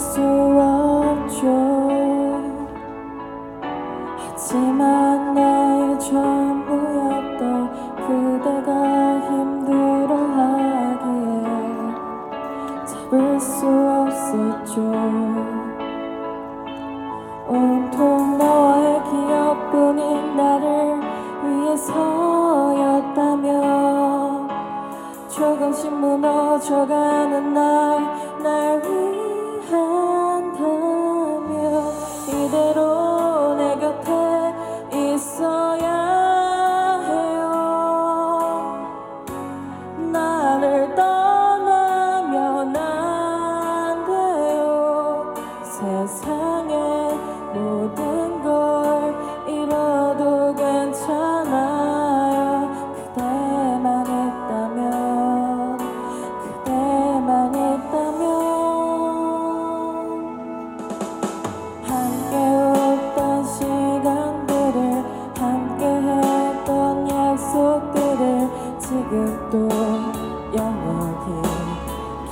수 없죠. 하지만 나의 전부였던 그대가 힘들어하기에 잡을 수 없었죠. 온통 너와의 기억뿐인 나를 위해서였다면 조금씩 무너져가는 날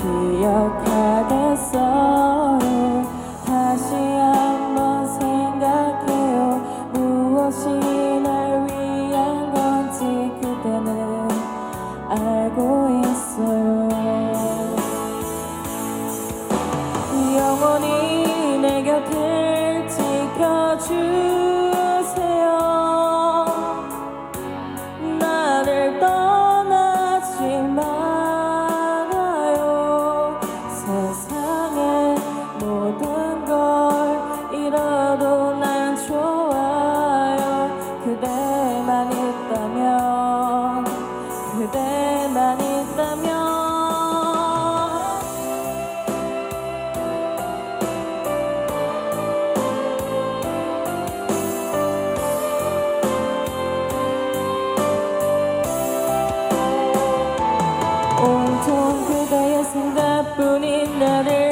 기억하겠어요 다시 한번 생각해요. 무엇이 좋은 그대의 생각뿐인 나를